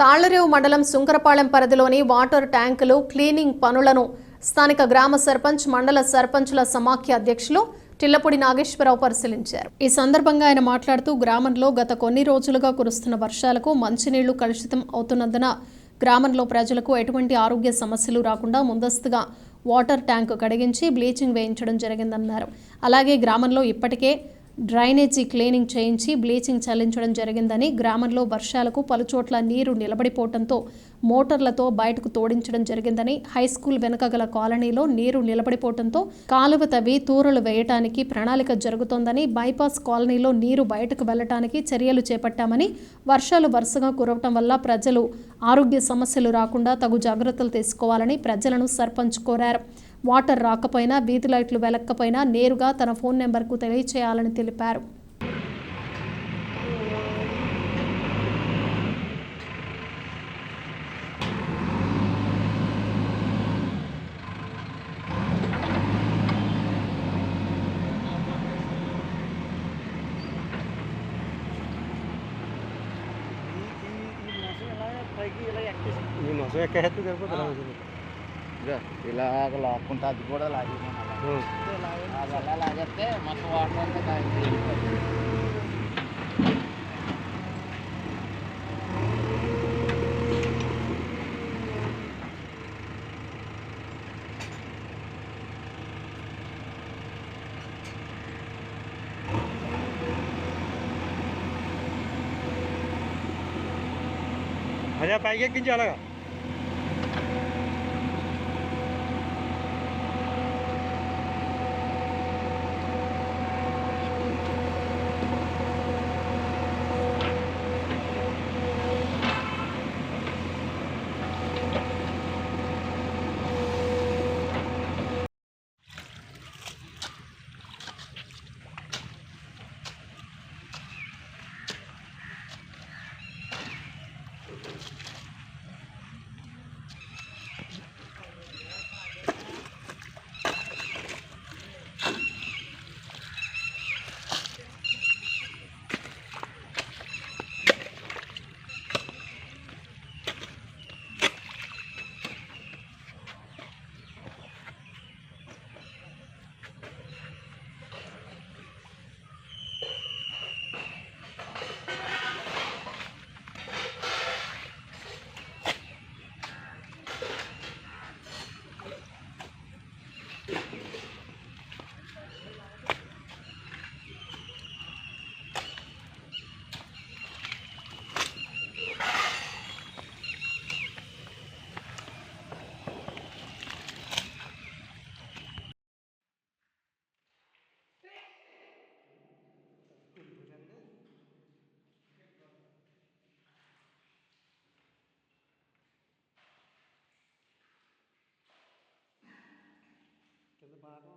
తాళ్ళరేవు మండలం సుంకరపాలెం పరిధిలోని వాటర్ ట్యాంకులు క్లీనింగ్ పనులను స్థానిక గ్రామ సర్పంచ్ మండల సర్పంచుల సమాఖ్య అధ్యక్షులు టిల్లపూడి నాగేశ్వరరావు పరిశీలించారు. ఈ సందర్భంగా ఆయన మాట్లాడుతూ గ్రామంలో గత కొన్ని రోజులుగా కురుస్తున్న వర్షాలకు మంచినీళ్ళు కలుషితం అవుతున్నందున గ్రామంలో ప్రజలకు ఎటువంటి ఆరోగ్య సమస్యలు రాకుండా ముందస్తుగా వాటర్ ట్యాంకు కడిగించి బ్లీచింగ్ వేయించడం జరిగిందన్నారు. అలాగే గ్రామంలో ఇప్పటికే డ్రైనేజీ క్లీనింగ్ చేయించి బ్లీచింగ్ చల్లించడం జరిగిందని గ్రామంలో వర్షాలకు పలుచోట్ల నీరు నిలబడిపోవడంతో మోటార్లతో బయటకు తోడించడం జరిగిందని హై స్కూల్ వెనుక గల కాలనీలో నీరు నిలబడిపోవడంతో కాలువ తవ్వి తూరలు వేయటానికి ప్రణాళిక జరుగుతోందని బైపాస్ కాలనీలో నీరు బయటకు వెళ్ళటానికి చర్యలు చేపట్టామని వర్షాలు వరుసగా కురవటం వల్ల ప్రజలు ఆరోగ్య సమస్యలు రాకుండా తగు జాగ్రత్తలు తీసుకోవాలని ప్రజలను సర్పంచ్ కోరారు. వాటర్ రాకపోయినా వీధి లైట్లు వెలక్కపోయినా నేరుగా తన ఫోన్ నెంబర్కు తెలియచేయాలని తెలిపారు. ఈ మొసం ఎక్కేస్తే సరిపోతుంది ఇలాగ లాక్కుంటే అది కూడా అలా. లాగేస్తే మొత్తం వాటర్ అంతా తాగి అదే పైకి ఎక్కించి అలాగా